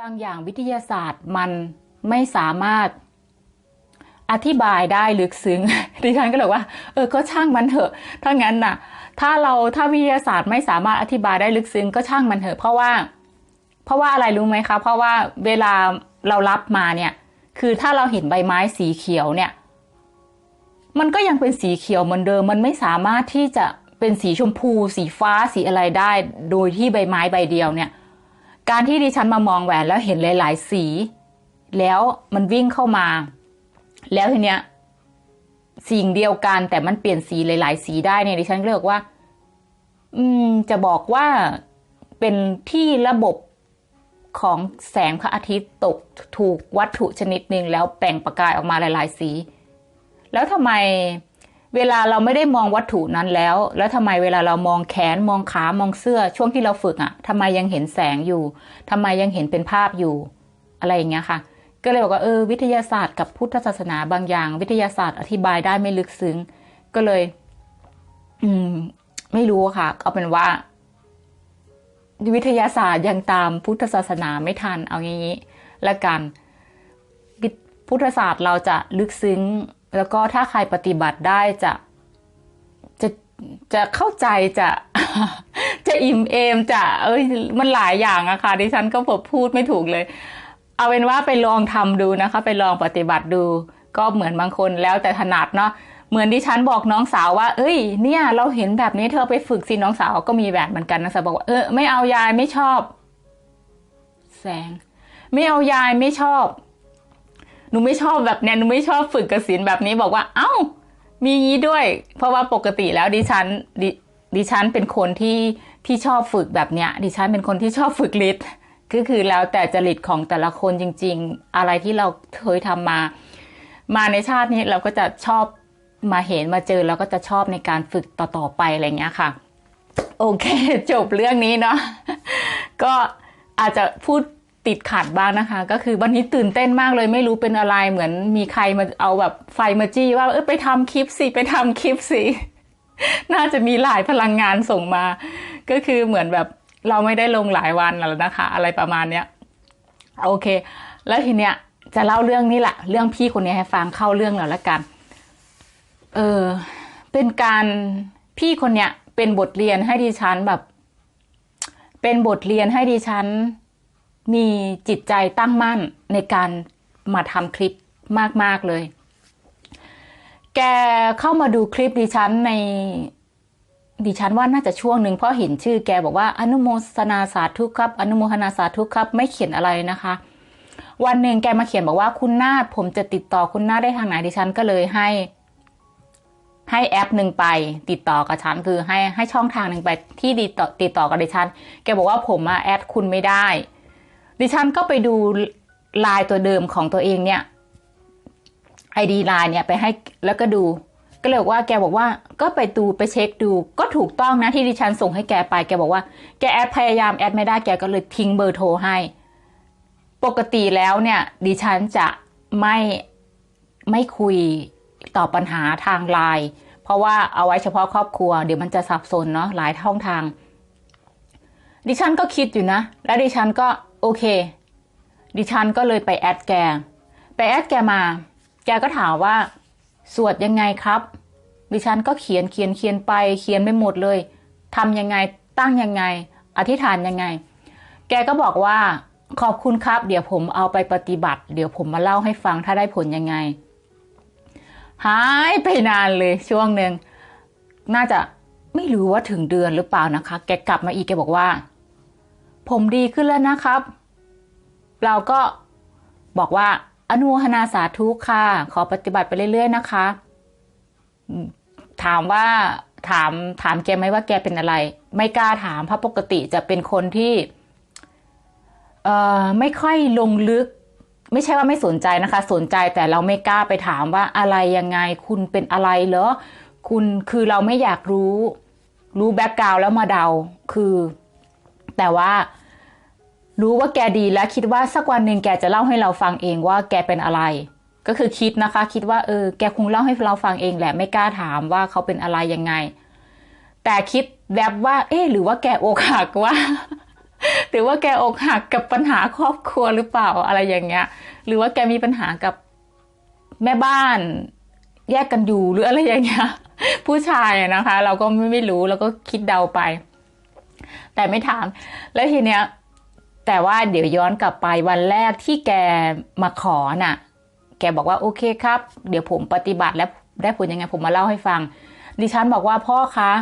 บางอย่างวิทยาศาสตร์มันไม่สามารถอธิบายได้ลึกซึ้งดิฉันก็เลยว่า เออก็ช่างมันเถอะ ถ้างั้นน่ะ ถ้าเราถ้าวิทยาศาสตร์ไม่สามารถอธิบายได้ลึกซึ้งก็ช่างมันเถอะ เพราะว่า เพราะว่าอะไรรู้ไหมคะเพราะว่าเวลาเรารับมาเนี่ย คือถ้าเราเห็นใบไม้สีเขียวเนี่ย มันก็ยังเป็นสีเขียวเหมือนเดิม มันไม่สามารถที่จะเป็นสีชมพู สีฟ้าสีอะไรได้ โดยที่ใบไม้ใบเดียวเนี่ย การที่ดิฉันมามองแหวนแล้วเห็นหลาย ๆ สี แล้วมันวิ่งเข้ามา แล้วทีเนี้ยสิ่งเดียวกันแต่มันเปลี่ยนสีหลาย ๆ สีได้เนี่ยดิฉันเลยบอกว่า อืม จะบอกว่าเป็นที่ระบบของแสงพระอาทิตย์ตกถูกวัตถุชนิดหนึ่งแล้วแปล่งประกายออกมาหลาย ๆ สี แล้วทำไม เวลาเราไม่ได้มองวัตถุนั้นแล้ว แล้วทำไมเวลาเรามองแขนมองขามองเสื้อ ช่วงที่เราฝึกอะ่ะทำไมยังเห็นแสงอยู่ทำไมยังเห็นเป็นภาพอยู่ อะไรอย่างเงี้ยค่ะ ก็เลยบอกว่าเออวิทยาศาสตร์กับพุทธศาสนาบางอย่าง วิทยาศาสตร์อธิบายได้ไม่ลึกซึ้ง ก็เลย อืม ไม่รู้ค่ะ เอาเป็นว่า วิทยาศาสตร์ยังตามพุทธศาสนาไม่ทันเอางี้ละกันพุทธศาสตร์เราจะลึกซึ้ง แล้วก็ถ้าใครปฏิบัติได้จะจะจะเข้าใจจะจะอิ่มเอมจะเอ้ยมันหลายอย่างอะค่ะดิฉันก็ผมพูดไม่ถูกเลย เอาเป็นว่าไปลองทำดูนะคะ ไปลองปฏิบัติดู ก็เหมือนบางคนแล้วแต่ถนัดเนาะเหมือนดิฉันบอกน้องสาวว่า เอ้ย เนี่ย เราเห็นแบบนี้เธอไปฝึกสิน้องสาวก็มีแบบเหมือนกันนะสาวบอกว่าเออไม่เอายายไม่ชอบ แสง ไม่เอายายไม่ชอบ หนูไม่ชอบแบบเนี้ยหนูไม่ชอบฝึกกสินแบบนี้บอกว่า เอ้า มีงี้ด้วย เพราะว่าปกติแล้วดิฉันดดิฉันเป็นคนที่ที่ชอบฝึกแบบเนี้ย ดิฉันเป็นคนที่ชอบฝึกฤทธิ์ก็คือแล้วแต่จริตของแต่ละคนจริง ๆ อะไรที่เราเคยทำมา มาในชาตินี้เราก็จะชอบมาเห็นมาเจอเราก็จะชอบในการฝึกต่อๆไปอะไรเงี้ยค่ะ โอเค จบเรื่องนี้เนาะก็อาจจะพูด ติดขัดบ้างนะคะ ก็คือวันนี้ตื่นเต้นมากเลยไม่รู้เป็นอะไรเหมือนมีใครมาเอาแบบไฟมาจี้ว่าเออไปทำคลิปสิไปทำคลิปสิน่าจะมีหลายพลังงานส่งมา ก็คือเหมือนแบบเราไม่ได้ลงหลายวันแล้วนะคะ อะไรประมาณเนี้ยโอเค แล้วทีเนี้ยจะเล่าเรื่องนี้แหละเรื่องพี่คนนี้ให้ฟังเข้าเรื่องแล้วละกัน เออเป็นการพี่คนเนี้ยเป็นบทเรียนให้ดิฉันแบบ เป็นบทเรียนให้ดิฉัน มีจิตใจตั้งมั่นในการมาทำคลิปมาก ๆ เลย แกเข้ามาดูคลิปดิฉันในดิฉันว่าน่าจะช่วงหนึ่งเพราะเห็นชื่อแกบอกว่าอนุโมทนาสาธุครับ อนุโมทนาสาธุครับ ไม่เขียนอะไรนะคะ วันหนึ่งแกมาเขียนบอกว่าคุณนาฏผมจะติดต่อคุณนาฏได้ทางไหนดิฉันก็เลยให้ ให้แอปหนึ่งไป ติดต่อกับฉันคือให้ให้ช่องทางหนึ่งไปที่ติดต่อติดต่อกับดิฉัน แกบอกว่าผมอะแอดคุณไม่ได้ ดิฉันก็ไปดูลน์ตัวเดิมของตัวเองเนี่ยไอดีไลน์เนี่ยไปให้แล้วก็ดู ก็เลยบอกว่าแกบอกว่าก็ไปดูไปเช็คดู ก็ถูกต้องนะที่ดิฉันส่งให้แกไป แกบอกว่า แกแอดพยายามแอดไม่ได้แกก็เลยทิ้งเบอร์โทรให้ ปกติแล้วเนี่ย ดิฉันจะไม่ไม่คุยตอบปัญหาทางไลน์เพราะว่าเอาไว้เฉพาะครอบครัว เดี๋ยวมันจะสับสนเนาะหลายช่องทาง ดิฉันก็คิดอยู่นะ แล้วดิฉันก็ โอเค ดิฉันก็เลยไปแอดแก ไปแอดแกมา แกก็ถามว่า สวดยังไงครับ ดิฉันก็เขียนเขียนเขียนไป เขียนไม่หมดเลยทำยังไง ตั้งยังไง อธิษฐานยังไง แกก็บอกว่า ขอบคุณครับ เดี๋ยวผมเอาไปปฏิบัติ เดี๋ยวผมมาเล่าให้ฟังถ้าได้ผลยังไง หายไปนานเลยช่วงหนึ่ง น่าจะไม่รู้ว่าถึงเดือนหรือเปล่านะคะ แกกลับมาอีกแกบอกว่า ผมดีขึ้นแล้วนะครับ เราก็บอกว่า อนุโมทนาสาธุค่ะ ขอปฏิบัติไปเรื่อย ๆ นะคะ ถามว่าถามถามแกไหมว่าแกเป็นอะไร ไม่กล้าถามเพราะปกติจะเป็นคนที่เอ่อไม่ค่อยลงลึก ไม่ใช่ว่าไม่สนใจนะคะ สนใจแต่เราไม่กล้าไปถามว่าอะไรยังไง คุณเป็นอะไรเหรอคุณคือเราไม่อยากรู้ รู้แบ็กกราวแล้วมาเดาคือ แต่ว่า รู้ว่าแกดีแล้วคิดว่าสักวันหนึ่งแกจะเล่าให้เราฟังเองว่าแกเป็นอะไร ก็คือคิดนะคะ คิดว่าเออแกคงเล่าให้เราฟังเองแหละไม่กล้าถามว่าเขาเป็นอะไรยังไง แต่คิดแบบว่า เอ๊หรือว่าแกอกหักว่าหรือว่าแกอกหักกับปัญหาครอบครัวหรือเปล่าอะไรอย่างเงี้ย หรือว่าแกมีปัญหากับแม่บ้านแยกกันอยู่หรืออะไรอย่างเงี้ย ผู้ชายนะคะ เราก็ไม่ไม่รู้เราก็คิดเดาไป แต่ไม่ถาม แล้วทีเนี้ย แต่ว่าเดี๋ยวย้อนกลับไปวันแรกที่แกมาขอน่ะ แกบอกว่าโอเคครับ เดี๋ยวผมปฏิบัติแล้วได้ผลยังไงผมมาเล่าให้ฟัง ดิฉันบอกว่าพ่อคะ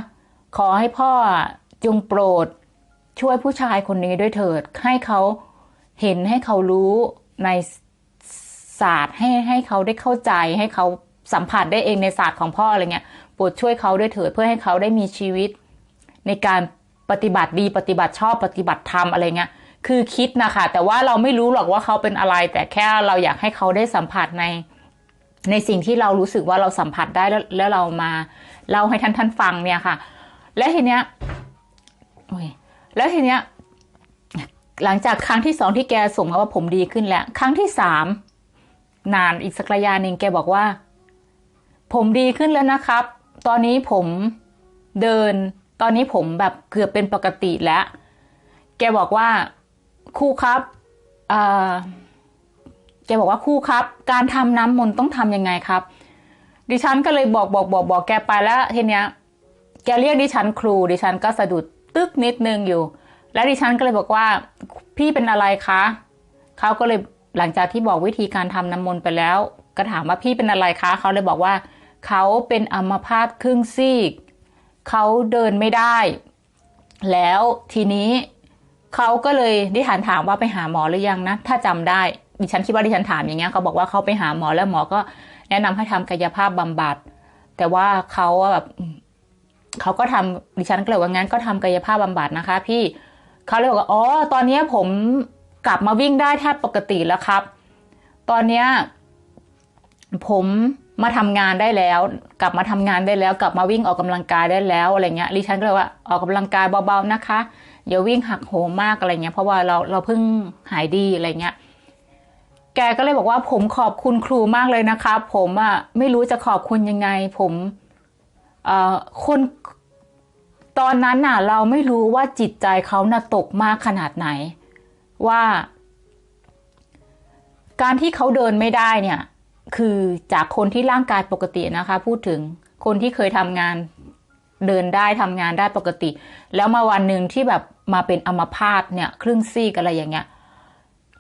ขอให้พ่อจงโปรดช่วยผู้ชายคนนี้ด้วยเถิด ให้เขาเห็นให้เขารู้ในศาสตร์ให้ให้เขาได้เข้าใจให้เขาสัมผัสได้เองในศาสตร์ของพ่ออะไรเงี้ยโปรดช่วยเขาด้วยเถิดเพื่อให้เขาได้มีชีวิต ในการปฏิบัติดีปฏิบัติชอบปฏิบัติธรรมอะไรเงี้ย คือคิดนะคะ แต่ว่าเราไม่รู้หรอกว่าเขาเป็นอะไร แต่แค่เราอยากให้เขาได้สัมผัสใน ในสิ่งที่เรารู้สึกว่าเราสัมผัสได้แล้วแล้วเรามาเล่าให้ท่านท่านฟังเนี่ยค่ะ และทีเนี้ยโอ้ยแล้วทีเนี้ย หลังจากครั้งที่สองที่แกส่งมาว่าผมดีขึ้นแล้ว ครั้งที่สามนานอีกสักระยะหนึ่งแกบอกว่า ผมดีขึ้นแล้วนะครับ ตอนนี้ผมเดิน ตอนนี้ผมแบบเกือบเป็นปกติแล้ว แกบอกว่า ครูครับเออแกบอกว่าครูครับ การทำน้ำมนต์ต้องทำยังไงครับ ดิฉันก็เลยบอกบอกบอกบอกแกไปแล้วทีเนี้ย แกเรียกดิฉันครู ดิฉันก็สะดุดตึกนิดนึงอยู่ แล้วดิฉันก็เลยบอกว่า พี่เป็นอะไรคะเขาก็เลยหลังจากที่บอกวิธีการทำน้ำมนต์ไปแล้ว ก็ถามว่าพี่เป็นอะไรคะเขาเลยบอกว่าเขาเป็นอัมพาตครึ่งซีกเขาเดินไม่ได้ แล้วทีนี้ เขาก็เลยดิฉันถามว่าไปหาหมอหรือยังนะ ถ้าจำได้ดิฉันคิดว่าดิฉันถามอย่างเงี้ยเขาบอกว่าเขาไปหาหมอแล้วหมอก็แนะนำให้ทำกายภาพบำบัด แต่ว่าเขาแบบเขาก็ทำดิฉันก็เลยว่างั้นก็ทำกายภาพบำบัดนะคะ พี่เขาเลยบอกว่าอ๋อตอนนี้ผมกลับมาวิ่งได้แทบปกติแล้วครับ ตอนเนี้ยผมมาทำงานได้แล้ว กลับมาทำงานได้แล้ว กลับมาวิ่งออกกำลังกายได้แล้วอะไรเงี้ยดิฉันก็เลยว่าออกกำลังกายเบาๆนะคะ อย่าวิ่งหักโหมมากอะไรเงี้ย เพราะว่าเราเราเพิ่งหายดีอะไรเงี้ย แกก็เลยบอกว่าผมขอบคุณครูมากเลยนะคะผมอะไม่รู้จะขอบคุณยังไง ผมเอ่อคนตอนนั้นน่ะ เราไม่รู้ว่าจิตใจเขาน่ะตกมากขนาดไหน ว่า การที่เขาเดินไม่ได้เนี่ย คือจากคนที่ร่างกายปกตินะคะ พูดถึงคนที่เคยทำงานเดินได้ทำงานได้ปกติ แล้วมาวันหนึ่งที่แบบ มาเป็นอัมพาตเนี่ยครึ่งซีกอะไรอย่างเงี้ย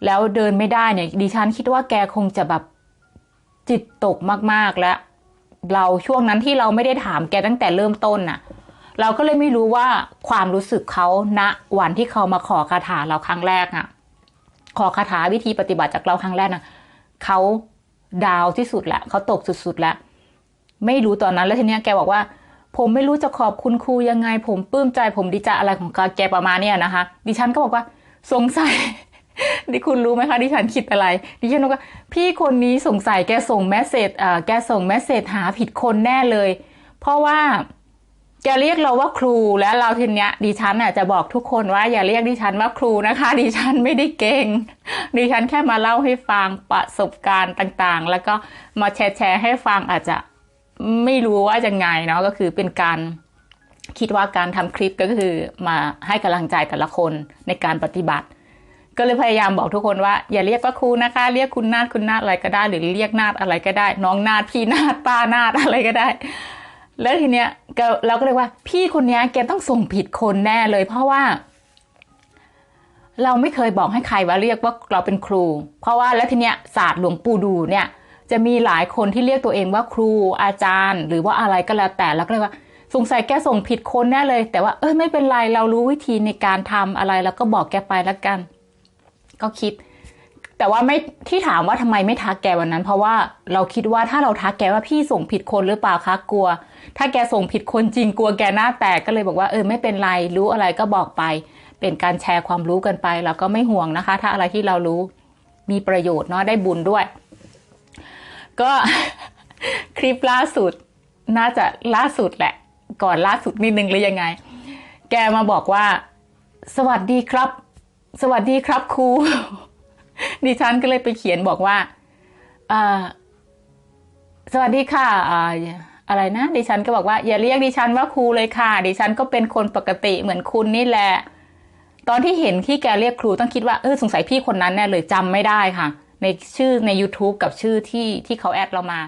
แล้วเดินไม่ได้เนี่ย ดิฉันคิดว่าแกคงจะแบบจิตตกมากๆแล้ว เราช่วงนั้นที่เราไม่ได้ถามแกตั้งแต่เริ่มต้นน่ะ เราก็เลยไม่รู้ว่าความรู้สึกเขาณวันที่เขามาขอคาถาเราครั้งแรกอะขอคาถาวิธีปฏิบัติจากเราครั้งแรกนะเขาดาวที่สุดแหละเขาตกสุดๆแล้ว ไม่รู้ตอนนั้นแล้วทีเนี้ยแกบอกว่า ผมไม่รู้จะขอบคุณครูยังไง ผมปลื้มใจผมดีใจอะไรของแกประมาณเนี้ยนะคะ ดิฉันก็บอกว่าสงสัยดิคุณรู้ไหมคะดิฉันคิดอะไร ดิฉันบอกว่าพี่คนนี้สงสัยแกส่งแมสเซจอ่าแกส่งแมสเซจหาผิดคนแน่เลย เพราะว่าแกเรียกเราว่าครูแล้วเราทีเนี้ยดิฉันน่ะจะบอกทุกคนว่าอย่าเรียกดิฉันว่าครูนะคะ ดิฉันไม่ได้เก่ง ดิฉันแค่มาเล่าให้ฟังประสบการณ์ต่างๆ แล้วก็มาแชร์แชร์ให้ฟังอาจจะ ไม่รู้ว่าจะไงเนาะก็คือเป็นการคิดว่าการทำคลิปก็คือมาให้กำลังใจแต่ละคนในการปฏิบัติ ก็เลยพยายามบอกทุกคนว่า อย่าเรียกว่าครูนะคะ เรียกคุณนาดคุณนาดอะไรก็ได้ หรือเรียกนาดอะไรก็ได้ น้องนาดพี่นาดป้านาดอะไรก็ได้ แล้วทีเนี้ยเราก็เลยว่า พี่คนนี้แกต้องส่งผิดคนแน่เลย เพราะว่า เราไม่เคยบอกให้ใครว่าเรียกว่าเราเป็นครู เพราะว่าแล้วทีเนี้ยศาสตร์หลวงปู่ดูเนี่ย จะมีหลายคนที่เรียกตัวเองว่าครูอาจารย์ หรือว่าอะไรก็แล้วแต่แล้วก็เลยว่าสงสัยแกส่งผิดคนแน่เลย แต่ว่าเออไม่เป็นไรเรารู้วิธีในการทำอะไรแล้วก็บอกแกไปแล้วกัน ก็คิด แต่ว่าไม่ที่ถามว่าทำไมไม่ทักแกวันนั้น เพราะว่าเราคิดว่าถ้าเราทักแกว่าพี่ส่งผิดคนหรือเปล่าคะกลัว ถ้าแกส่งผิดคนจริงกลัวแกหน้าแตกก็เลยบอกว่าเออไม่เป็นไรรู้อะไรก็บอกไป เป็นการแชร์ความรู้กันไปเราก็ไม่ห่วงนะคะ ถ้าอะไรที่เรารู้มีประโยชน์เนาะได้บุญด้วย ก็คลิปล่าสุดน่าจะล่าสุดแหละ ก่อนล่าสุดนิดนึงหรือยังไง แกมาบอกว่า สวัสดีครับ สวัสดีครับครูดิฉันก็เลยไปเขียนบอกว่าสวัสดีค่ะอะไรนะ ดิฉันก็บอกว่า อย่าเรียกดิฉันว่าครูเลยค่ะ ดิฉันก็เป็นคนปกติเหมือนคุณนี่แหละ ตอนที่เห็นที่แกเรียกครูต้องคิดว่าเออสงสัยพี่คนนั้นแน่เลยจำไม่ได้ค่ะ ในชื่อใน YouTube กับชื่อที่ที่เขาแอดเรามา